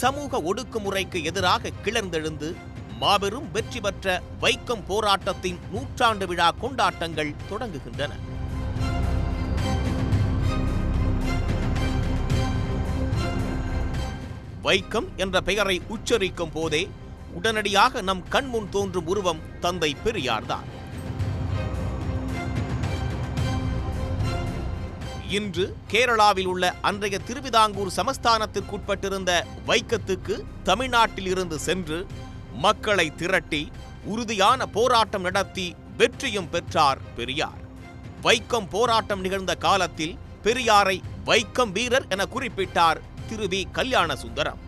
சமூக ஒடுக்குமுறைக்கு எதிராக கிளர்ந்தெழுந்து மாபெரும் வெற்றி பெற்ற வைக்கம் போராட்டத்தின் நூற்றாண்டு விழா கொண்டாட்டங்கள் தொடங்குகின்றன. வைக்கம் என்ற பெயரை உச்சரிக்கும் போதே உடனடியாக நம் கண்முன் தோன்றும் உருவம் தந்தை பெரியார்தான். இன்று கேரளாவில் உள்ள அன்றைய திருவிதாங்கூர் சமஸ்தானத்திற்குட்பட்டிருந்த வைக்கத்துக்கு தமிழ்நாட்டில் இருந்து சென்று மக்களை திரட்டி உறுதியான போராட்டம் நடத்தி வெற்றியும் பெற்றார் பெரியார். வைக்கம் போராட்டம் நிகழ்ந்த காலத்தில் பெரியாரை வைக்கம் வீரர் என குறிப்பிட்டார் திரு வி. கல்யாண சுந்தரம்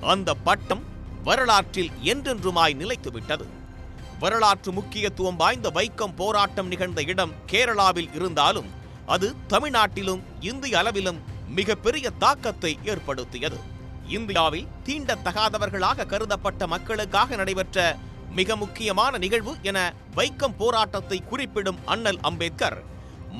அந்த பட்டம் வரலாற்றில் என்றென்றுமாய் நிலைத்துவிட்டது. வரலாற்று முக்கியத்துவம் வாய்ந்த வைக்கம் போராட்டம் நிகழ்ந்த இடம் கேரளாவில் இருந்தாலும் அது தமிழ்நாட்டிலும் இந்திய அளவிலும் மிகப்பெரிய தாக்கத்தை ஏற்படுத்தியது. இந்தியாவில் தீண்டத்தகாதவர்களாக கருதப்பட்ட மக்களுக்காக நடைபெற்ற மிக முக்கியமான நிகழ்வு என வைக்கம் போராட்டத்தை குறிப்பிடும் அண்ணல் அம்பேத்கர்.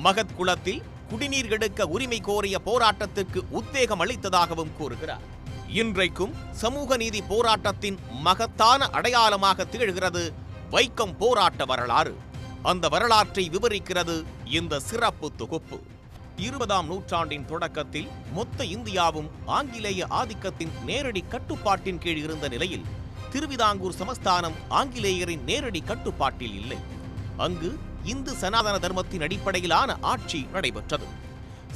மகத் குளத்தில் குடிநீர் எடுக்க உரிமை கோரிய போராட்டத்திற்கு உத்வேகம் அளித்ததாகவும் கூறுகிறார். இன்றைக்கும் சமூக நீதி போராட்டத்தின் மகத்தான அடையாளமாக திகழ்கிறது வைக்கம் போராட்ட வரலாறு. அந்த வரலாற்றை விவரிக்கிறது இந்த சிறப்பு தொகுப்பு. இருபதாம் நூற்றாண்டின் தொடக்கத்தில் மொத்த இந்தியாவும் ஆங்கிலேய ஆதிக்கத்தின் நேரடி கட்டுப்பாட்டின் கீழ் இருந்த நிலையில் திருவிதாங்கூர் சமஸ்தானம் ஆங்கிலேயரின் நேரடி கட்டுப்பாட்டில் இல்லை. அங்கு இந்து சனாதன தர்மத்தின் அடிப்படையிலான ஆட்சி நடைபெற்றது.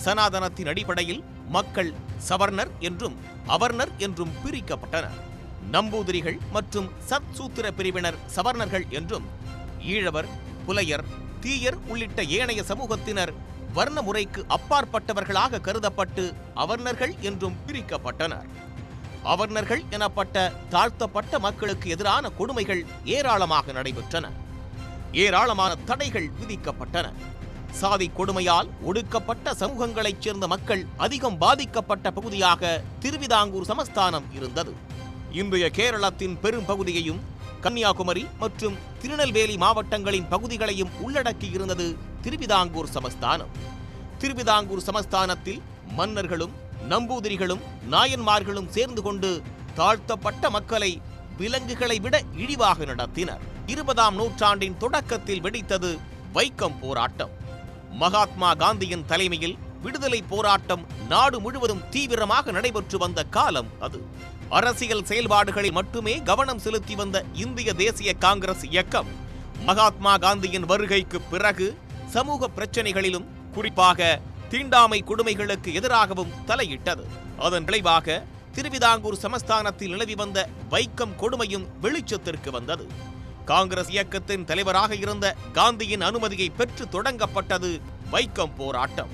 சனாதனத்தின் அடிப்படையில் மக்கள் சவர்ணர் என்றும் அவர்ணர் என்றும் பிரிக்கப்பட்டனர். நம்பூதிரிகள் மற்றும் சத் சூத்திர பிரிவினர் சவர்ணர்கள் என்றும் ஈழவர் புலையர் தீயர் உள்ளிட்ட ஏனைய சமூகத்தினர் வர்ண முறைக்கு அப்பாற்பட்டவர்களாக கருதப்பட்டு அவர்ணர்கள் என்றும் பிரிக்கப்பட்டனர். அவர்ணர்கள் எனப்பட்ட தாழ்த்தப்பட்ட மக்களுக்கு எதிரான கொடுமைகள் ஏராளமாக நடைபெற்றன. ஏராளமான தடைகள் விதிக்கப்பட்டன. சாதி கொடுமையால் ஒடுக்கப்பட்ட சமூகங்களைச் சேர்ந்த மக்கள் அதிகம் பாதிக்கப்பட்ட பகுதியாக திருவிதாங்கூர் சமஸ்தானம் இருந்தது. இன்றைய கேரளத்தின் பெரும் பகுதியையும் கன்னியாகுமரி மற்றும் திருநெல்வேலி மாவட்டங்களின் பகுதிகளையும் உள்ளடக்கி இருந்தது திருவிதாங்கூர் சமஸ்தானம். திருவிதாங்கூர் சமஸ்தானத்தில் மன்னர்களும் நம்பூதிரிகளும் நாயன்மார்களும் சேர்ந்து கொண்டு தாழ்த்தப்பட்ட மக்களை விலங்குகளை விட இழிவாக நடத்தினர். இருபதாம் நூற்றாண்டின் தொடக்கத்தில் வெடித்தது வைக்கம் போராட்டம். மகாத்மா காந்தியின் தலைமையில் விடுதலை போராட்டம் நாடு முழுவதும் தீவிரமாக நடைபெற்று வந்த காலம் அது. அரசியல் செயல்பாடுகளில் மட்டுமே கவனம் செலுத்தி வந்த இந்திய தேசிய காங்கிரஸ் இயக்கம். மகாத்மா காந்தியின் வருகைக்கு பிறகு சமூக பிரச்சனைகளிலும் குறிப்பாக தீண்டாமை கொடுமைகளுக்கு எதிராகவும் தலையிட்டது. அதன் விளைவாக திருவிதாங்கூர் சமஸ்தானத்தில் நிலவி வந்த வைக்கம் கொடுமையும் வெளிச்சத்திற்கு வந்தது. காங்கிரஸ் இயக்கத்தின் தலைவராக இருந்த காந்தியின் அனுமதியை பெற்று தொடங்கப்பட்டது வைக்கம் போராட்டம்.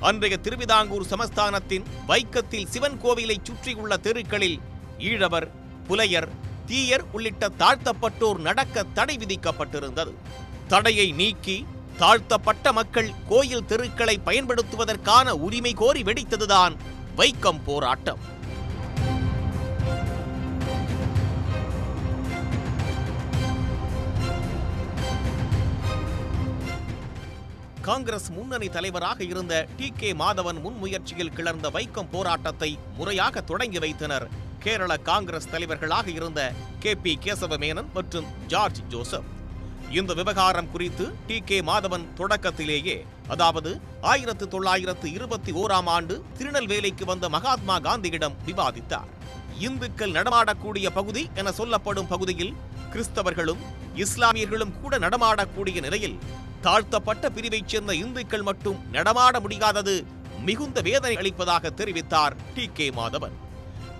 அன்றைய திருவிதாங்கூர் சமஸ்தானத்தின் வைக்கத்தில் சிவன் கோவிலை சுற்றியுள்ள தெருக்களில் ஈழவர் புலையர் தீயர் உள்ளிட்ட தாழ்த்தப்பட்டோர் நடக்க தடை விதிக்கப்பட்டிருந்தது. தடையை நீக்கி தாழ்த்தப்பட்ட மக்கள் கோயில் தெருக்களை பயன்படுத்துவதற்கான உரிமை கோரி வெடித்ததுதான் வைக்கம் போராட்டம். காங்கிரஸ் முன்னணி தலைவராக இருந்த டி கே மாதவன் முன்முயற்சியில் கிளர்ந்த வைக்கம் போராட்டத்தை முறையாக தொடங்கி வைத்தனர். கேரள காங்கிரஸ் தலைவர்களாக இருந்த கே பி கேசவமேனன் மற்றும் ஜார்ஜ் ஜோசப். இந்த விவகாரம் குறித்து டி கே மாதவன் தொடக்கத்திலேயே அதாவது ஆயிரத்து தொள்ளாயிரத்து இருபத்தி ஓராம் ஆண்டு திருநெல்வேலிக்கு வந்த மகாத்மா காந்தியிடம் விவாதித்தார். இந்துக்கள் நடமாடக்கூடிய பகுதி என சொல்லப்படும் பகுதியில் கிறிஸ்தவர்களும் இஸ்லாமியர்களும் கூட நடமாடக்கூடிய நிலையில் தாழ்த்தப்பட்ட பிரிவைச் சேர்ந்த இந்துக்கள் மட்டும் நடமாட முடியாதது மிகுந்த வேதனை அளிப்பதாக தெரிவித்தார் டி கே மாதவன்.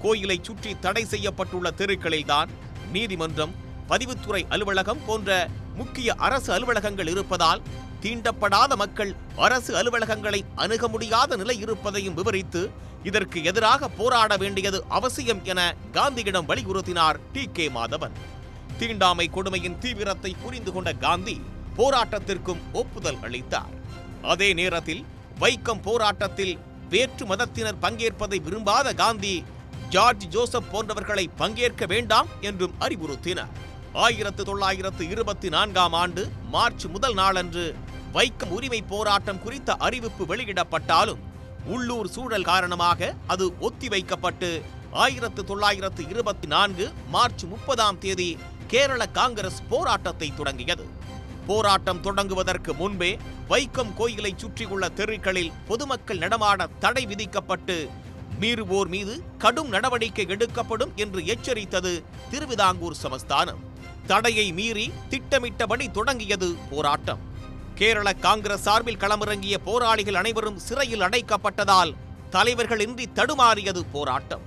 கோயிலை சுற்றி தடை செய்யப்பட்டுள்ள தெருக்களில்தான் நீதிமன்றம் பதிவுத்துறை அலுவலகம் போன்ற முக்கிய அரசு அலுவலகங்கள் இருப்பதால் தீண்டப்படாத மக்கள் அரசு அலுவலகங்களை அணுக முடியாத நிலை இருப்பதையும் விவரித்து இதற்கு எதிராக போராட வேண்டியது அவசியம் என காந்தியிடம் வலியுறுத்தினார் டி கே மாதவன். தீண்டாமை கொடுமையின் தீவிரத்தை புரிந்து கொண்ட காந்தி போராட்டத்திற்கும் ஒப்புதல் அளித்தார். அதே நேரத்தில் வைக்கம் போராட்டத்தில் வேற்று மதத்தினர் பங்கேற்பதை விரும்பாத காந்தி ஜார்ஜ் ஜோசப் போன்றவர்களை பங்கேற்க வேண்டாம் என்றும் அறிவுறுத்தினார். ஆயிரத்து தொள்ளாயிரத்து இருபத்தி நான்காம் ஆண்டு மார்ச் முதல் நாளன்று வைக்கம் உரிமை போராட்டம் குறித்த அறிவிப்பு வெளியிடப்பட்டாலும் உள்ளூர் சூழல் காரணமாக அது ஒத்திவைக்கப்பட்டு ஆயிரத்து தொள்ளாயிரத்து இருபத்தி நான்கு மார்ச் முப்பதாம் தேதி கேரள காங்கிரஸ் போராட்டத்தை தொடங்கியது. போராட்டம் தொடங்குவதற்கு முன்பே வைக்கம் கோயிலை சுற்றியுள்ள தெருக்களில் பொதுமக்கள் நடமாட தடை விதிக்கப்பட்டு மீறுவோர் மீது கடும் நடவடிக்கை எடுக்கப்படும் என்று எச்சரித்தது திருவிதாங்கூர் சமஸ்தானம். தடையை மீறி திட்டமிட்டபடி தொடங்கியது போராட்டம். கேரள காங்கிரஸ் சார்பில் களமிறங்கிய போராளிகள் அனைவரும் சிறையில் அடைக்கப்பட்டதால் தலைவர்களின்றி தடுமாறியது போராட்டம்.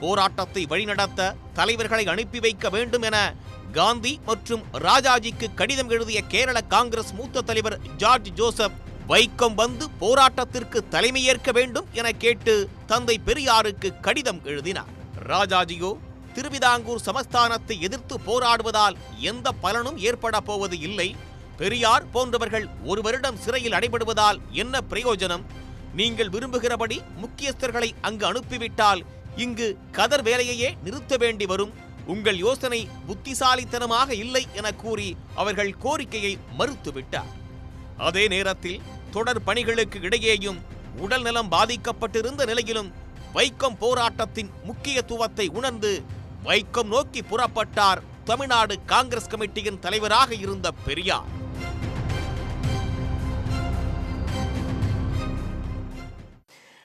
போராட்டத்தை வழிநடத்த தலைவர்களை அனுப்பி வைக்க வேண்டும் என காந்தி மற்றும் ராஜாஜிக்கு கடிதம் எழுதிய கேரள காங்கிரஸ் மூத்த தலைவர் ஜார்ஜ் ஜோசப் வைக்கம் வந்து போராட்டத்திற்கு தலைமையேற்க வேண்டும் என கேட்டு தந்தை பெரியாருக்கு கடிதம் எழுதினார். ராஜாஜியோ திருவிதாங்கூர் சமஸ்தானத்தை எதிர்த்து போராடுவதால் எந்த பலனும் ஏற்பட போவது இல்லை. பெரியார் போன்றவர்கள் ஒரு வருடம் சிறையில் அடைபடுவதால் என்ன பிரயோஜனம்? நீங்கள் விரும்புகிறபடி முக்கியஸ்தர்களை அங்கு அனுப்பிவிட்டால் இங்கு கதர் வேலையையே நிறுத்த வேண்டி வரும். உங்கள் யோசனை புத்திசாலித்தனமாக இல்லை என கூறி அவர்கள் கோரிக்கையை மறுத்துவிட்டார். அதே நேரத்தில் தொடர் பணிகளுக்கு இடையேயும் உடல் நலம் பாதிக்கப்பட்டிருந்த நிலையிலும் வைக்கம் போராட்டத்தின் முக்கியத்துவத்தை உணர்ந்து வைக்கம் நோக்கி புறப்பட்டார் தமிழ்நாடு காங்கிரஸ் கமிட்டியின் தலைவராக இருந்த பெரியார்.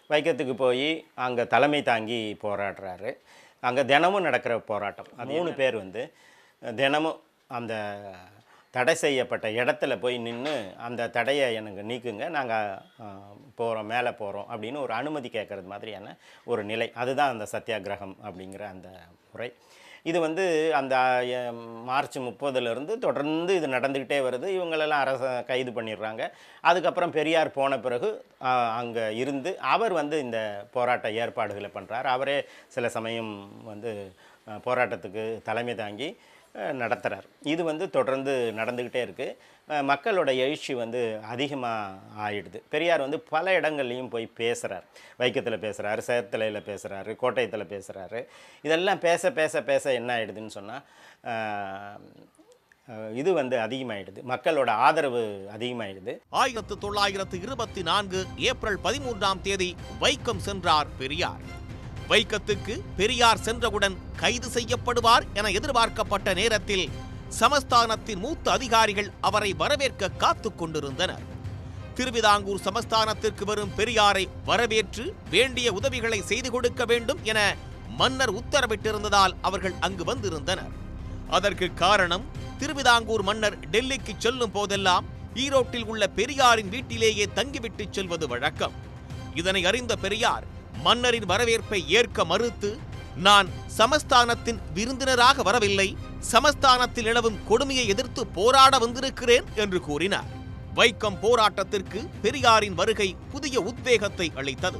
வைக்கத்துக்கு போய் அங்கே தலைமை தாங்கி போராடுறாரு. அங்கே தினமும் நடக்கிற போராட்டம். மூணு பேர் வந்து தினமும் அந்த தடை செய்யப்பட்ட இடத்துல போய் நின்று அந்த தடையை எனக்கு நீக்குங்க. நாங்கள் போகிறோம் மேலே போகிறோம் அப்படின்னு ஒரு அனுமதி கேட்குறது மாதிரியான ஒரு நிலை. அதுதான் அந்த சத்தியாகிரகம் அப்படிங்கிற அந்த முறை. இது வந்து அந்த மார்ச் முப்பதுலேருந்து தொடர்ந்து இது நடந்துக்கிட்டே வருது. இவங்களெல்லாம் அரச கைது பண்ணிடுறாங்க. அதுக்கப்புறம் பெரியார் போன பிறகு அங்கே இருந்து அவர் வந்து இந்த போராட்ட ஏற்பாடுகளை பண்ணுறார் அவரே சில சமயம் வந்து போராட்டத்துக்கு தலைமை தாங்கி நடத்துகிறார் இது வந்து தொடர்ந்து நடந்துக்கிட்டே இருக்குது மக்களோட எழுச்சி வந்து அதிகமாக ஆயிடுது. பெரியார் வந்து பல இடங்கள்லையும் போய் பேசுகிறார் வைக்கத்தில் பேசுகிறாரு சேத்தலையில் பேசுகிறாரு கோட்டயத்தில் பேசுகிறாரு இதெல்லாம் பேச பேச பேச என்ன ஆயிடுதுன்னு சொன்னால் இது வந்து அதிகமாயிடுது. மக்களோட ஆதரவு அதிகமாயிடுது. ஆயிரத்து தொள்ளாயிரத்து இருபத்தி நான்கு ஏப்ரல் பதிமூன்றாம் தேதி வைக்கம் சென்றார் பெரியார். வைக்கத்துக்கு பெரியார் சென்றவுடன் கைது செய்யப்படுவார் என எதிர்பார்க்கப்பட்ட நேரத்தில் சமஸ்தானத்தின் மூத்த அதிகாரிகள் அவரை வரவேற்க காத்து கொண்டிருந்தனர். திருவிதாங்கூர் சமஸ்தானத்திற்கு வரும் பெரியாரை வரவேற்று வேண்டிய உதவிகளை செய்து கொடுக்க வேண்டும் என மன்னர் உத்தரவிட்டிருந்ததால் அவர்கள் அங்கு வந்திருந்தனர். அதற்கு காரணம் திருவிதாங்கூர் மன்னர் டெல்லிக்கு செல்லும் போதெல்லாம் ஈரோட்டில் உள்ள பெரியாரின் வீட்டிலேயே தங்கிவிட்டு செல்வது வழக்கம். இதனை அறிந்த பெரியார் மன்னரின் வரவேற்பை ஏற்க மறுத்து நான் சமஸ்தானத்தின் விருந்தினராக வரவில்லை சமஸ்தானத்தில் நிலவும் கொடுமையை எதிர்த்து போராட வந்திருக்கிறேன் என்று கூறினார். வைக்கம் போராட்டத்திற்கு பெரியாரின் வருகை புதிய உத்வேகத்தை அளித்தது.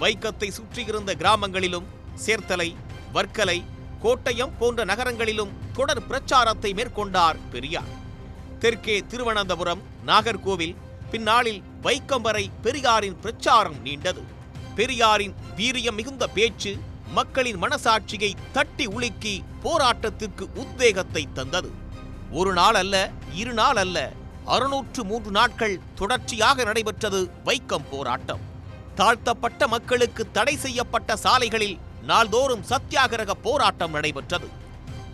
வைக்கத்தை சுற்றியிருந்த கிராமங்களிலும் சேர்த்தலை வர்க்கலை கோட்டயம் போன்ற நகரங்களிலும் தொடர் பிரச்சாரத்தை மேற்கொண்டார் பெரியார். தெற்கே திருவனந்தபுரம் நாகர்கோவில் பின்னாளில் வைக்கம் வரை பெரியாரின் பிரச்சாரம் நீண்டது. பெரியாரின் வீரியம் மிகுந்த பேச்சு மக்களின் மனசாட்சியை தட்டி உலுக்கி போராட்டத்திற்கு உத்வேகத்தை தந்தது. ஒரு நாள் அல்ல இரு நாள் அல்ல அறுநூற்று மூன்று நாட்கள் தொடர்ச்சியாக நடைபெற்றது வைக்கம் போராட்டம். தாழ்த்தப்பட்ட மக்களுக்கு தடை செய்யப்பட்ட சாலைகளில் நாள்தோறும் சத்தியாகிரக போராட்டம் நடைபெற்றது.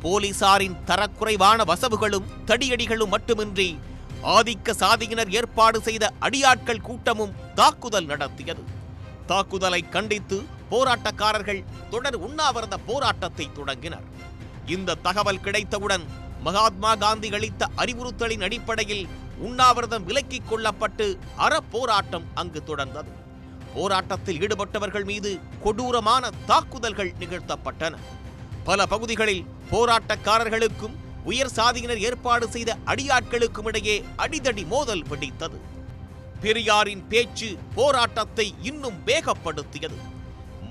போலீசாரின் தரக்குறைவான வசவுகளும் தடியடிகளும் மட்டுமின்றி ஆதிக்க சாதியினர் ஏற்பாடு செய்த அடியாட்கள் கூட்டமும் தாக்குதல் நடத்தியது. தாக்குதலை கண்டித்து போராட்டக்காரர்கள் தொடர் உண்ணாவிரத போராட்டத்தை தொடங்கினர். இந்த தகவல் கிடைத்தவுடன் மகாத்மா காந்தி அளித்த அறிவுறுத்தலின் அடிப்படையில் உண்ணாவிரதம் விலக்கிக் கொள்ளப்பட்டு அறப்போராட்டம் அங்கு தொடர்ந்தது. போராட்டத்தில் ஈடுபட்டவர்கள் மீது கொடூரமான தாக்குதல்கள் நிகழ்த்தப்பட்டன. பல பகுதிகளில் போராட்டக்காரர்களுக்கும் உயர் சாதியினர் ஏற்பாடு செய்த அடியாட்களுக்கும் இடையே அடிதடி மோதல் பிடித்தது பெரியாரின் பேச்சு போராட்டத்தை இன்னும் வேகப்படுத்தியது.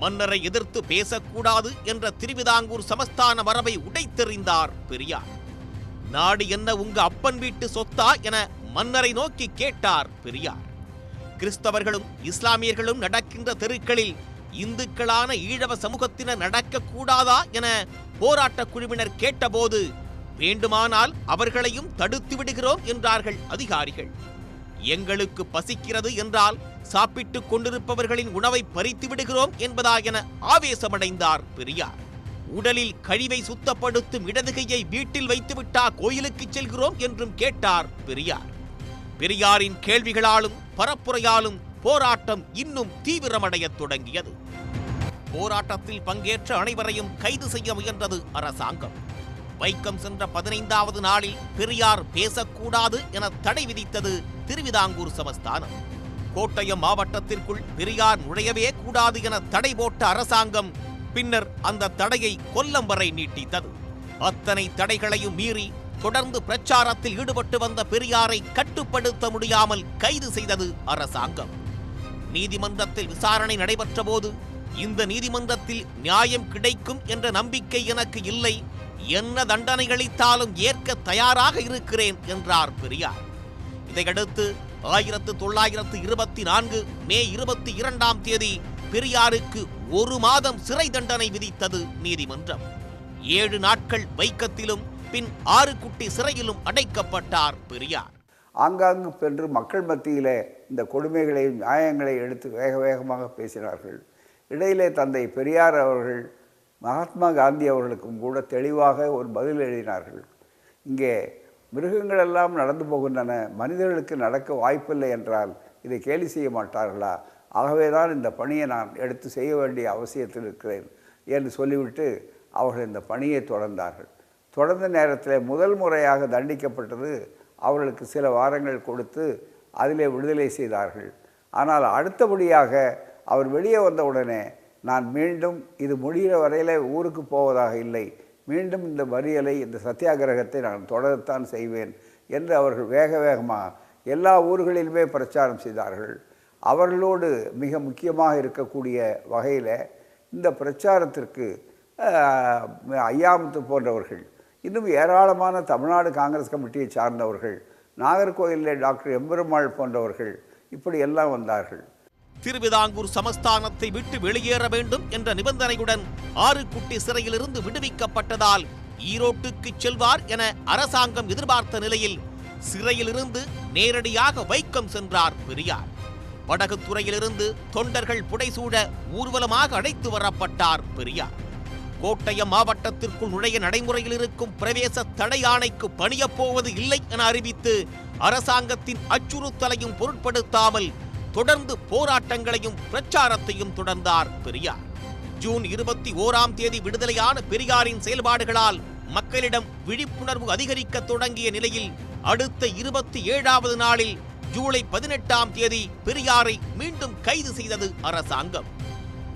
மன்னரை எதிர்த்து பேசக்கூடாது என்ற திருவிதாங்கூர் சமஸ்தான வரவை உடைத்தெறிந்தார் பெரியார். நாடு என்ன உங்க அப்பன் வீட்டு சொத்தா என மன்னரை நோக்கி கேட்டார் பெரியார். கிறிஸ்தவர்களும் இஸ்லாமியர்களும் நடக்கின்ற தெருக்களில் இந்துக்களான ஈழவ சமூகத்தினர் நடக்கக்கூடாதா என போராட்டக் குழுவினர் கேட்டபோது வேண்டுமானால் அவர்களையும் தடுத்து விடுகிறோம் என்றார்கள் அதிகாரிகள். எங்களுக்கு பசிக்கிறது என்றால் சாப்பிட்டுக் கொண்டிருப்பவர்களின் உணவை பறித்து விடுகிறோம் என்பதா என ஆவேசமடைந்தார் பெரியார். உடலில் கழிவை சுத்தப்படுத்தும் இடதுகையை வீட்டில் வைத்துவிட்டா கோயிலுக்கு செல்கிறோம் என்றும் கேட்டார் பெரியார். பெரியாரின் கேள்விகளாலும் பரப்புரையாலும் போராட்டம் இன்னும் தீவிரமடையத் தொடங்கியது. போராட்டத்தில் பங்கேற்ற அனைவரையும் கைது செய்ய முயன்றது அரசாங்கம். வைக்கம் சென்ற பதினைந்தாவது நாளில் பெரியார் பேசக்கூடாது என தடை விதித்தது திருவிதாங்கூர் சமஸ்தானம். கோட்டயம் மாவட்டத்திற்குள் பெரியார் நுழையவே கூடாது என தடை போட்ட அரசாங்கம் பின்னர் அந்த தடையை கொல்லம் வரை நீட்டித்தது. அத்தனை தடைகளையும் மீறி தொடர்ந்து பிரச்சாரத்தில் ஈடுபட்டு வந்த பெரியாரை கட்டுப்படுத்த முடியாமல் கைது செய்தது அரசாங்கம். நீதிமன்றத்தில் விசாரணை நடைபெற்ற போது இந்த நீதிமன்றத்தில் நியாயம் கிடைக்கும் என்ற நம்பிக்கை எனக்கு இல்லை என்ன தண்டனை அளித்தாலும் ஏற்க தயாராக இருக்கிறேன் என்றார் பெரியார். இதையடுத்து ஆயிரத்து தொள்ளாயிரத்து இருபத்தி நான்கு மே இருபத்தி இரண்டாம் தேதி பெரியாருக்கு ஒரு மாதம் சிறை தண்டனை விதித்தது நீதிமன்றம். ஏழு நாட்கள் வைக்கத்திலும் பின் ஆறு குட்டி சிறையிலும் அடைக்கப்பட்டார் பெரியார். ஆங்காங்கு சென்று மக்கள் மத்தியிலே இந்த கொடுமைகளை நியாயங்களை எடுத்து வேக வேகமாக பேசினார்கள். இடையிலே தந்தை பெரியார் அவர்கள் மகாத்மா காந்தி அவர்களுக்கும் கூட தெளிவாக ஒரு பதில் எழுதினார்கள். இங்கே மிருகங்களெல்லாம் நடந்து போகின்றன மனிதர்களுக்கு நடக்க வாய்ப்பில்லை என்றால் இதை கேலி செய்ய மாட்டார்களா? ஆகவே தான் இந்த பணியை நான் எடுத்து செய்ய வேண்டிய அவசியத்தில் இருக்கிறேன் என்று சொல்லிவிட்டு அவர்கள் இந்த பணியை தொடர்ந்தார்கள். தொடர்ந்த நேரத்தில் முதல் முறையாக தண்டிக்கப்பட்டது அவர்களுக்கு சில வாரங்கள் கொடுத்து அதிலே விடுதலை செய்தார்கள். ஆனால் அடுத்தபடியாக அவர் வெளியே வந்தவுடனே நான் மீண்டும் இது முடிகிற வரையில் ஊருக்கு போவதாக இல்லை. மீண்டும் இந்த மறியலை இந்த சத்தியாகிரகத்தை நான் தொடரத்தான் செய்வேன் என்று அவர்கள் வேக வேகமாக எல்லா ஊர்களிலுமே பிரச்சாரம் செய்தார்கள். அவர்களோடு மிக முக்கியமாக இருக்கக்கூடிய வகையில் இந்த பிரச்சாரத்திற்கு ஐயாமுத்து போன்றவர்கள் இன்னும் ஏராளமான தமிழ்நாடு காங்கிரஸ் கமிட்டியை சார்ந்தவர்கள் நாகர்கோயிலில் டாக்டர் எம்பெருமாள் போன்றவர்கள் இப்படி எல்லாம் வந்தார்கள். திருவிதாங்கூர் சமஸ்தானத்தை விட்டு வெளியேற வேண்டும் என்ற நிபந்தனையுடன் ஆறுக்குட்டி சிறையிலிருந்து விடுவிக்கப்பட்டதால் ஈரோட்டுக்கு செல்வார் என அரசாங்கம் எதிர்பார்த்த நிலையில் சிறையிலிருந்து நேரடியாக வைக்கம் சென்றார் பெரியார். வடகுத்துறையிலிருந்து தொண்டர்கள் புடைசூட ஊர்வலமாக அழைத்து வரப்பட்டார் பெரியார். கோட்டயம் மாவட்டத்திற்குள் நுழைய நடைமுறையில் இருக்கும் பிரவேச தடை ஆணைக்கு பணியப் போவது இல்லை என அறிவித்து அரசாங்கத்தின் அச்சுறுத்தலையும் பொருட்படுத்தாமல் தொடர்ந்து போராட்டங்களையும் பிரச்சாரத்தையும் தொடர்ந்தார் பெரியார். ஜூன் இருபத்தி ஓராம் தேதி விடுதலையான பெரியாரின் செயல்பாடுகளால் மக்களிடம் விழிப்புணர்வு அதிகரிக்க தொடங்கிய நிலையில் அடுத்த இருபத்தி ஏழாவது நாளில் ஜூலை பதினெட்டாம் தேதி பெரியாரை மீண்டும் கைது செய்தது அரசாங்கம்.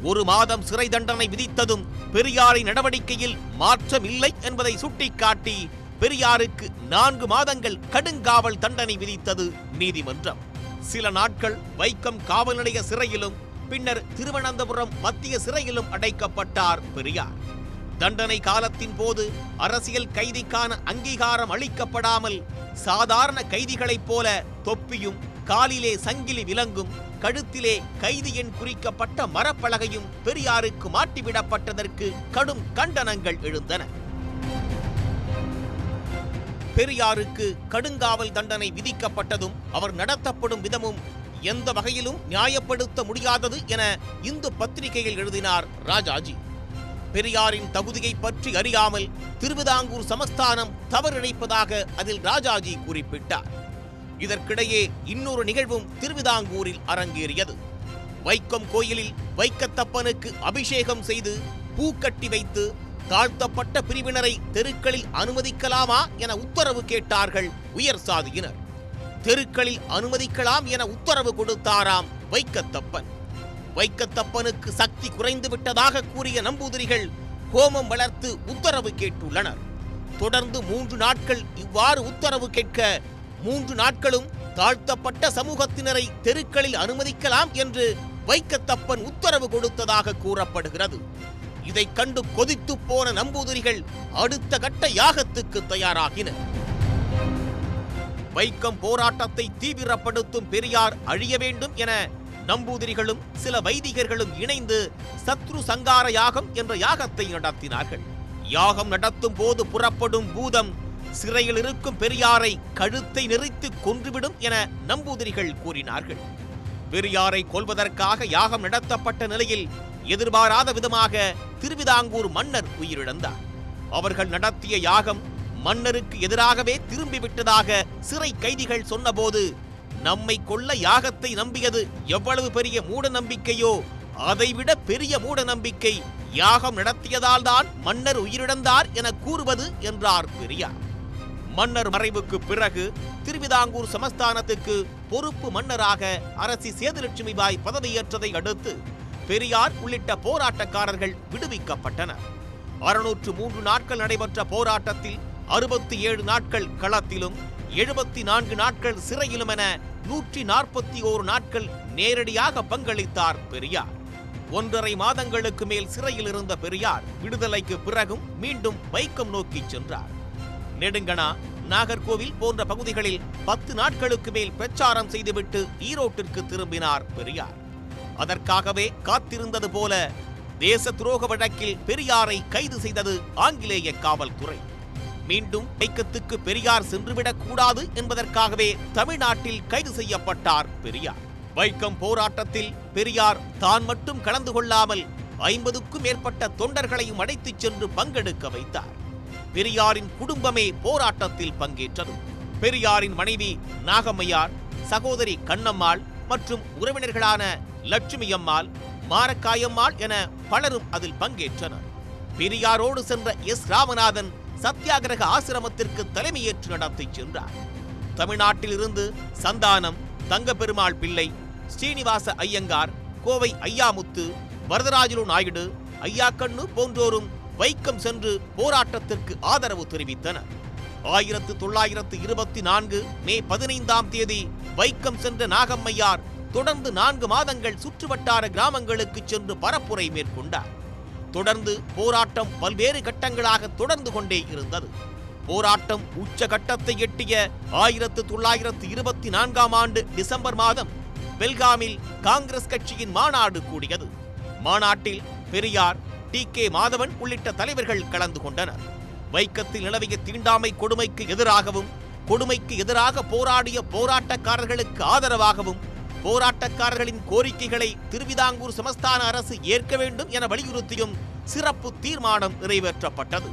ஒரு மாதம் சிறை தண்டனை விதித்ததும் பெரியாரின் நடவடிக்கையில் மாற்றம் இல்லை என்பதை சுட்டிக்காட்டி பெரியாருக்கு நான்கு மாதங்கள் கடுங்காவல் தண்டனை விதித்தது நீதிமன்றம். சில நாட்கள் வைக்கம் காவல் நிலைய சிறையிலும் பின்னர் திருவனந்தபுரம் மத்திய சிறையிலும் அடைக்கப்பட்டார் பெரியார். தண்டனை காலத்தின் போது அரசியல் கைதிக்கான அங்கீகாரம் அளிக்கப்படாமல் சாதாரண கைதிகளைப் போல தொப்பியும் காலிலே சங்கிலி விலங்கும் கழுத்திலே கைதி எண் குறிக்கப்பட்ட மரப்பலகையும் பெரியாருக்கு மாட்டிவிடப்பட்டதற்கு கடும் கண்டனங்கள் எழுந்தன. பெரியாருக்கு கடுங்காவல் தண்டனை விதிக்கப்பட்டதும் அவர் நடத்தப்படும் விதமும் எந்த வகையிலும் நியாயப்படுத்த முடியாதது என இந்து பத்திரிகையில் எழுதினார் ராஜாஜி. பெரியாரின் தகுதியை பற்றி அறியாமல் திருவிதாங்கூர் சமஸ்தானம் தவறிழைப்பதாக அதில் ராஜாஜி குறிப்பிட்டார். இதற்கிடையே இன்னொரு நிகழ்வும் திருவிதாங்கூரில் அரங்கேறியது. வைக்கம் கோயிலில் வைக்கத்தப்பனுக்கு அபிஷேகம் செய்து பூக்கட்டி வைத்து தாழ்த்தப்பட்ட பிரிவினரை தெருக்களில் அனுமதிக்கலாமா என உத்தரவு கேட்டார்கள் உயர் சாதியினர். தெருக்களில் அனுமதிக்கலாம் என உத்தரவு கொடுத்தாராம் வைக்கத்தப்பன். வைக்கத்தப்பனுக்கு சக்தி குறைந்து விட்டதாக கூறிய நம்பூதிரிகள் கோமம் வளர்த்து உத்தரவு கேட்டுள்ளனர். தொடர்ந்து மூன்று நாட்கள் இவ்வாறு உத்தரவு கேட்க மூன்று நாட்களும் தாழ்த்தப்பட்ட சமூகத்தினரை தெருக்களில் அனுமதிக்கலாம் என்று வைக்கத்தப்பன் உத்தரவு கொடுத்ததாக கூறப்படுகிறது. இதை கண்டு கொதித்துப் போன நம்பூதிரிகள் அடுத்த கட்ட யாகத்துக்கு தயாராகின. வைக்கம் போராட்டத்தை தீவிரப்படுத்தும் பெரியார் அழிய வேண்டும் என நம்பூதிரிகளும் சில வைதிகர்களும் இணைந்து சத்ரு சங்கார யாகம் என்ற யாகத்தை நடத்தினார்கள். யாகம் நடத்தும் போது புறப்படும் பூதம் சிறையில் இருக்கும் பெரியாரை கழுத்தை நெறித்து கொன்றுவிடும் என நம்பூதிரிகள் கூறினார்கள். பெரியாரை கொல்வதற்காக யாகம் நடத்தப்பட்ட நிலையில் எதிர்பாராத விதமாக திருவிதாங்கூர் மன்னர் உயிரிழந்தார். அவர்கள் நடத்திய யாகம் மன்னருக்கு எதிராகவே திரும்பிவிட்டதாக சிறை கைதிகள் சொன்னபோது நம்மை கொள்ள யாகத்தை நம்பியது எவ்வளவு பெரிய மூட நம்பிக்கையோ அதைவிட பெரிய மூட நம்பிக்கை யாகம் நடத்தியதால் தான் மன்னர் உயிரிழந்தார் என கூறுவது என்றார் பெரியார். மன்னர் மறைவுக்கு பிறகு திருவிதாங்கூர் சமஸ்தானத்துக்கு பொறுப்பு மன்னராக அரசி சேதுலட்சுமி பாய் பதவியேற்றதை அடுத்து பெரியார் உள்ளிட்ட போராட்டக்காரர்கள் விடுவிக்கப்பட்டனர் அறுநூற்று மூன்று நாட்கள் நடைபெற்ற போராட்டத்தில் அறுபத்தி ஏழு நாட்கள் களத்திலும் எழுபத்தி நான்கு நாட்கள் சிறையிலும் என நூற்றி நாற்பத்தி ஓரு நாட்கள் நேரடியாக பங்களித்தார் பெரியார். ஒன்றரை மாதங்களுக்கு மேல் சிறையில் இருந்த பெரியார் விடுதலைக்கு பிறகும் மீண்டும் வைக்கம் நோக்கி சென்றார். நெடுங்கணா நாகர்கோவில் போன்ற பகுதிகளில் பத்து நாட்களுக்கு மேல் பிரச்சாரம் செய்துவிட்டு ஈரோட்டிற்கு திரும்பினார் பெரியார். அதற்காகவே காத்திருந்தது போல தேச துரோக வழக்கில் பெரியாரை கைது செய்தது ஆங்கிலேய காவல்துறை. மீண்டும் வைக்கத்துக்கு பெரியார் சென்றுவிடக் கூடாது என்பதற்காகவே தமிழ்நாட்டில் கைது செய்யப்பட்டார் பெரியார். வைக்கம் போராட்டத்தில் பெரியார் தான் மட்டும் கலந்து கொள்ளாமல் ஐம்பதுக்கும் மேற்பட்ட தொண்டர்களையும் அழைத்துச் சென்று பங்கெடுக்க வைத்தார். பெரியாரின் குடும்பமே போராட்டத்தில் பங்கேற்றது. பெரியாரின் மனைவி நாகம்மையார் சகோதரி கண்ணம்மாள் மற்றும் உறவினர்களான லட்சுமி அம்மாள் மாரக்காயம்மாள் என பலரும் அதில் பங்கேற்றனர். பெரியாரோடு சென்ற எஸ். ராமநாதன் சத்தியாகிரக ஆசிரமத்திற்கு தலைமையேற்று நடத்தி சென்றார். தமிழ்நாட்டிலிருந்து சந்தானம் தங்கப்பெருமாள் பிள்ளை ஸ்ரீனிவாச ஐயங்கார் கோவை ஐயாமுத்து வரதராஜலு நாயுடு ஐயாக்கண்ணு போன்றோரும் வைக்கம் சென்று போராட்டத்திற்கு ஆதரவு தெரிவித்தனர். ஆயிரத்து தொள்ளாயிரத்து இருபத்தி நான்கு மே பதினைந்தாம் தேதி வைக்கம் சென்ற நாகம்மையார் தொடர்ந்து நான்கு மாதங்கள் சுற்றுவட்டார கிராமங்களுக்கு சென்று பரப்புரை மேற்கொண்டார். தொடர்ந்து போராட்டம் பல்வேறு கட்டங்களாக தொடர்ந்து கொண்டே இருந்தது. போராட்டம் உச்சகட்டத்தை எட்டிய ஆயிரத்து தொள்ளாயிரத்து இருபத்தி நான்காம் ஆண்டு டிசம்பர் மாதம் பெல்காமில் காங்கிரஸ் கட்சியின் மாநாடு கூடியது. மாநாட்டில் பெரியார் டி கே மாதவன் உள்ளிட்ட தலைவர்கள் கலந்து கொண்டனர். வைக்கத்தில் நிலவிய தீண்டாமை கொடுமைக்கு எதிராகவும் கொடுமைக்கு எதிராக போராடிய போராட்டக்காரர்களுக்கு ஆதரவாகவும் போராட்டக்காரர்களின் கோரிக்கைகளை திருவிதாங்கூர் சமஸ்தான அரசு ஏற்க வேண்டும் என வலியுறுத்தியும் சிறப்பு தீர்மானம் நிறைவேற்றப்பட்டது.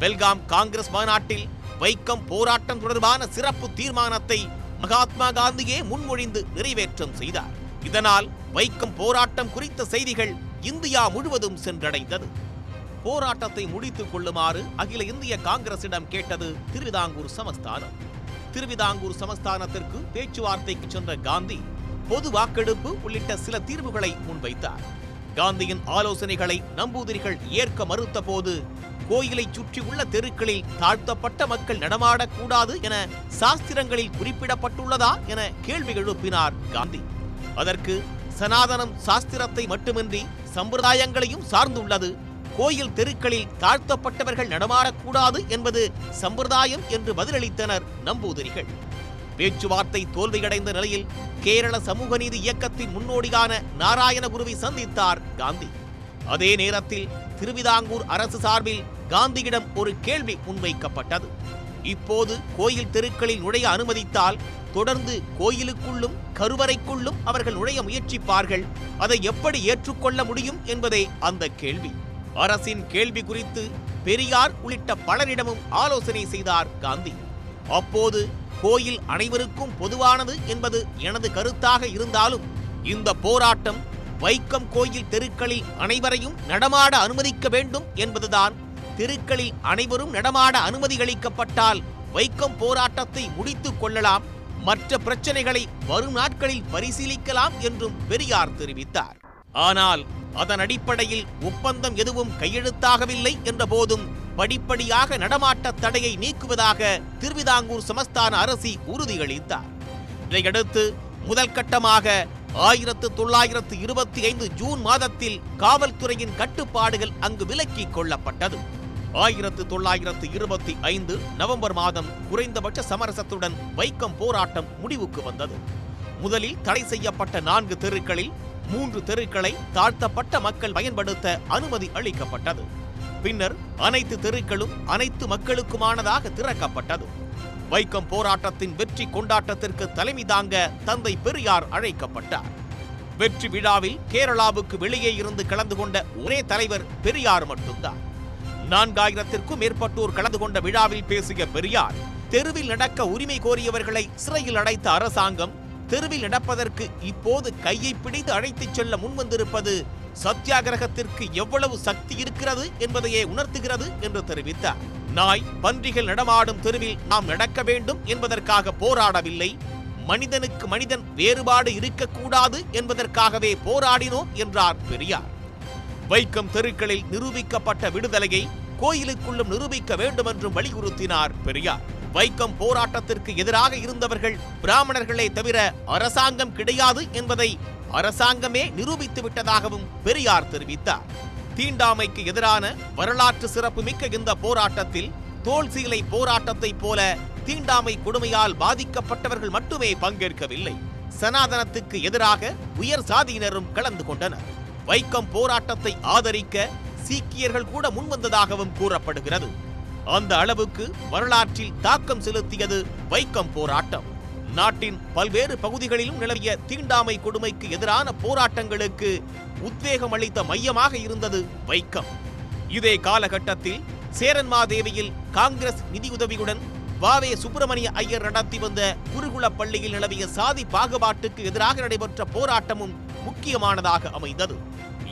பெல்காம் காங்கிரஸ் மாநாட்டில் வைக்கம் போராட்டம் தொடர்பான சிறப்பு தீர்மானத்தை மகாத்மா காந்தியே முன்மொழிந்து நிறைவேற்றம் செய்தார். இதனால் வைக்கம் போராட்டம் குறித்த செய்திகள் இந்தியா முழுவதும் சென்றடைந்தது. போராட்டத்தை முடித்துக் கொள்ளுமாறு அகில இந்திய காங்கிரசிடம் கேட்டது திருவிதாங்கூர் சமஸ்தானம். திருவிதாங்கூர் சமஸ்தானத்திற்கு பேச்சுவார்த்தைக்கு சென்ற காந்தி பொது வாக்கெடுப்பு உள்ளிட்ட சில தீர்வுகளை முன்வைத்தார். காந்தியின் ஆலோசனைகளை நம்பூதிரிகள் ஏற்க மறுத்த போது கோயிலை சுற்றியுள்ள தெருக்களில் தாழ்த்தப்பட்ட மக்கள் நடமாடக்கூடாது என சாஸ்திரங்களில் குறிப்பிடப்பட்டுள்ளதா என கேள்வி எழுப்பினார் காந்தி. அதற்கு சனாதனம் சாஸ்திரத்தை மட்டுமின்றி சம்பிரதாயங்களையும் சார்ந்துள்ளது கோயில் தெருக்களில் தாழ்த்தப்பட்டவர்கள் நடமாடக்கூடாது என்பது சம்பிரதாயம் என்று பதிலளித்தனர் நம்பூதிரிகள். பேச்சுவார்த்தை தோல்வியடைந்த நிலையில் கேரள சமூக நீதி இயக்கத்தின் முன்னோடியான நாராயணகுருவை சந்தித்தார் காந்தி. அதே நேரத்தில் திருவிதாங்கூர் அரசு சார்பில் காந்தியிடம் ஒரு கேள்வி முன்வைக்கப்பட்டது. இப்போது கோயில் தெருக்களில் நுழைய அனுமதித்தால் தொடர்ந்து கோயிலுக்குள்ளும் கருவறைக்குள்ளும் அவர்கள் நுழைய முயற்சிப்பார்கள். அதை எப்படி ஏற்றுக்கொள்ள முடியும் என்பதே அந்த கேள்வி. அரசின் கேள்வி குறித்து பெரியார் உள்ளிட்ட பலரிடமும் ஆலோசனை செய்தார் காந்தி. அப்போது கோயில் அனைவருக்கும் பொதுவானது என்பது எனது கருத்தாக இருந்தாலும் இந்த போராட்டம் வைக்கம் கோயில் தெருக்களில் அனைவரையும் நடமாட அனுமதிக்க வேண்டும் என்பதுதான் தெருக்களில் அனைவரும் நடமாட அனுமதிகளிக்கப்பட்டால் வைக்கம் போராட்டத்தை முடித்துக் கொள்ளலாம் மற்ற பிரச்சனைகளை வரும் நாட்களில் பரிசீலிக்கலாம் என்றும் பெரியார் தெரிவித்தார். ஆனால் அதன் அடிப்படையில் ஒப்பந்தம் எதுவும் கையெழுத்தாகவில்லை என்ற போதும் படிப்படியாக நடமாட்ட தடையை நீக்குவதாக திருவிதாங்கூர் சமஸ்தான அரசி உறுதியளித்தார். இதையடுத்து முதல் கட்டமாக ஆயிரத்து தொள்ளாயிரத்து இருபத்தி ஐந்து ஜூன் மாதத்தில் காவல்துறையின் கட்டுப்பாடுகள் அங்கு விலக்கிக் கொள்ளப்பட்டது. ஆயிரத்து தொள்ளாயிரத்து இருபத்தி ஐந்து நவம்பர் மாதம் குறைந்தபட்ச சமரசத்துடன் வைக்கம் போராட்டம் முடிவுக்கு வந்தது. முதலில் தடை செய்யப்பட்ட நான்கு தெருக்களில் மூன்று தெருக்களை தாழ்த்தப்பட்ட மக்கள் பயன்படுத்த அனுமதி அளிக்கப்பட்டது. பின்னர் அனைத்து தெருக்களும் அனைத்து மக்களுக்குமானதாக திறக்கப்பட்டது. வைக்கம் போராட்டத்தின் வெற்றி கொண்டாட்டத்திற்கு தலைமை தாங்க தந்தை பெரியார் அழைக்கப்பட்டார். வெற்றி விழாவில் கேரளாவுக்கு வெளியே இருந்து கலந்து கொண்ட ஒரே தலைவர் பெரியார் மட்டும்தான். நான்காயிரத்திற்கும் மேற்பட்டோர் கலந்து கொண்ட விழாவில் பேசிய பெரியார் தெருவில் நடக்க உரிமை கோரியவர்களை சிறையில் அடைத்த அரசாங்கம் தெருவில் நடப்பதற்கு இப்போது கையை பிடித்து அழைத்துச் செல்ல முன்வந்திருப்பது சத்தியாகிரகத்திற்கு எவ்வளவு சக்தி இருக்கிறது என்பதையே உணர்த்துகிறது என்று தெரிவித்தார். நாய் பன்றிகள் நடமாடும் தெருவில் நாம் நடக்க வேண்டும் என்பதற்காக போராடவில்லை. மனிதனுக்கு மனிதன் வேறுபாடு இருக்கக்கூடாது என்பதற்காகவே போராடினோம் என்றார் பெரியார். வைக்கம் தெருக்களில் நிரூபிக்கப்பட்ட விடுதலையை கோயிலுக்குள்ளும் நிரூபிக்க வேண்டும் என்றும் வலியுறுத்தினார் பெரியார். வைக்கம் போராட்டத்திற்கு எதிராக இருந்தவர்கள் பிராமணர்களே தவிர அரசாங்கம் கிடையாது என்பதை அரசாங்கமே நிரூபித்து விட்டதாகவும் பெரியார் தெரிவித்தார். தீண்டாமைக்கு எதிரான வரலாற்று சிறப்புமிக்க இந்த போராட்டத்தில் தோல் சீலை போராட்டத்தைப் போல தீண்டாமை கொடுமையால் பாதிக்கப்பட்டவர்கள் மட்டுமே பங்கேற்கவில்லை. சனாதனத்துக்கு எதிராக உயர் சாதியினரும் கலந்து கொண்டனர். வைக்கம் போராட்டத்தை ஆதரிக்க சீக்கியர்கள் கூட முன்வந்ததாகவும் கூறப்படுகிறது. அந்த அளவுக்கு வரலாற்றில் தாக்கம் செலுத்தியது வைக்கம் போராட்டம். நாட்டின் பல்வேறு பகுதிகளிலும் நிலவிய தீண்டாமை கொடுமைக்கு எதிரான போராட்டங்களுக்கு உத்வேகம் அளித்த மையமாக இருந்தது வைக்கம். இதே காலகட்டத்தில் சேரன்மாதேவியில் காங்கிரஸ் நிதியுதவியுடன் வாவே சுப்பிரமணிய ஐயர் நடத்தி வந்த குருகுல பள்ளியில் நிலவிய சாதி பாகுபாட்டுக்கு எதிராக நடைபெற்ற போராட்டமும் முக்கியமானதாக அமைந்தது.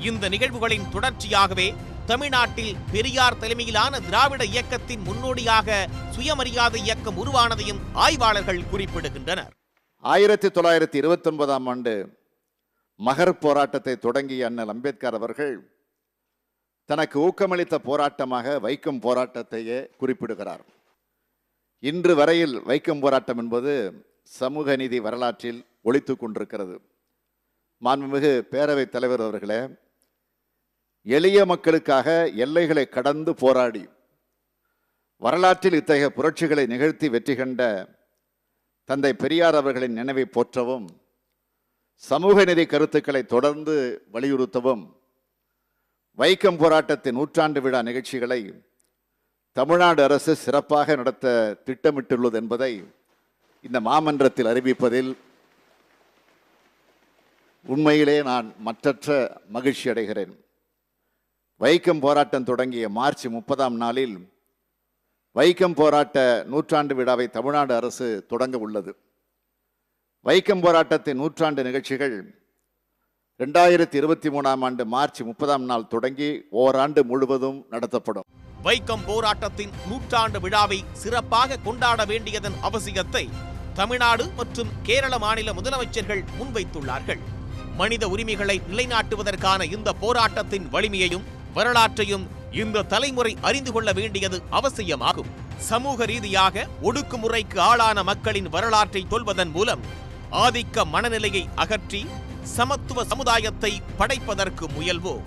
இந்த நிகழ்வுகளின் தொடர்ச்சியாகவே தமிழ்நாட்டில் பெரியார் தலைமையிலான திராவிட இயக்கத்தின் முன்னோடியாக சுயமரியாதை இயக்கம் உருவானதையும் ஆய்வாளர்கள் குறிப்பிடுகின்றனர். ஆயிரத்தி தொள்ளாயிரத்தி இருபத்தி ஒன்பதாம் ஆண்டு மகர் போராட்டத்தை தொடங்கிய அண்ணல் அம்பேத்கர் அவர்கள் தனக்கு ஊக்கமளித்த போராட்டமாக வைக்கம் போராட்டத்தையே குறிப்பிடுகிறார். இன்று வரையில் வைக்கம் போராட்டம் என்பது சமூக நீதி வரலாற்றில் ஒழித்து கொண்டிருக்கிறது. மாண்புமிகு பேரவைத் தலைவர் அவர்களே எளிய மக்களுக்காக எல்லைகளை கடந்து போராடி வரலாற்றில் இத்தகைய புரட்சிகளை நிகழ்த்தி வெற்றி கண்ட தந்தை பெரியார் அவர்களின் நினைவை போற்றவும் சமூக நிதி கருத்துக்களை தொடர்ந்து வலியுறுத்தவும் வைக்கம் போராட்டத்தின் நூற்றாண்டு விழா நிகழ்ச்சிகளை தமிழ்நாடு அரசு சிறப்பாக நடத்த திட்டமிட்டுள்ளது என்பதை இந்த மாமன்றத்தில் அறிவிப்பதில் உண்மையிலே நான் மற்றற்ற மகிழ்ச்சி அடைகிறேன் வைக்கம் போராட்டம் தொடங்கிய மார்ச் முப்பதாம் நாளில் வைக்கம் போராட்ட நூற்றாண்டு விழாவை தமிழ்நாடு அரசு தொடங்க உள்ளது. வைக்கம் போராட்டத்தின் நூற்றாண்டு நிகழ்ச்சிகள் ரெண்டாயிரத்தி இருபத்தி மூணாம் ஆண்டு மார்ச் முப்பதாம் நாள் தொடங்கி ஓராண்டு முழுவதும் நடத்தப்படும். வைக்கம் போராட்டத்தின் நூற்றாண்டு விழாவை சிறப்பாக கொண்டாட வேண்டியதன் அவசியத்தை தமிழ்நாடு மற்றும் கேரள மாநில முதலமைச்சர்கள் முன்வைத்துள்ளார்கள். மனித உரிமைகளை நிலைநாட்டுவதற்கான இந்த போராட்டத்தின் வலிமையையும் வரலாற்றையும் இந்த தலைமுறை அறிந்து கொள்ள வேண்டியது அவசியமாகும். சமூக ரீதியாக ஒடுக்குமுறைக்கு ஆளான மக்களின் வரலாற்றை சொல்வதன் மூலம் ஆதிக்க மனநிலையை அகற்றி சமத்துவ சமுதாயத்தை படைப்பதற்கு முயல்வோம்.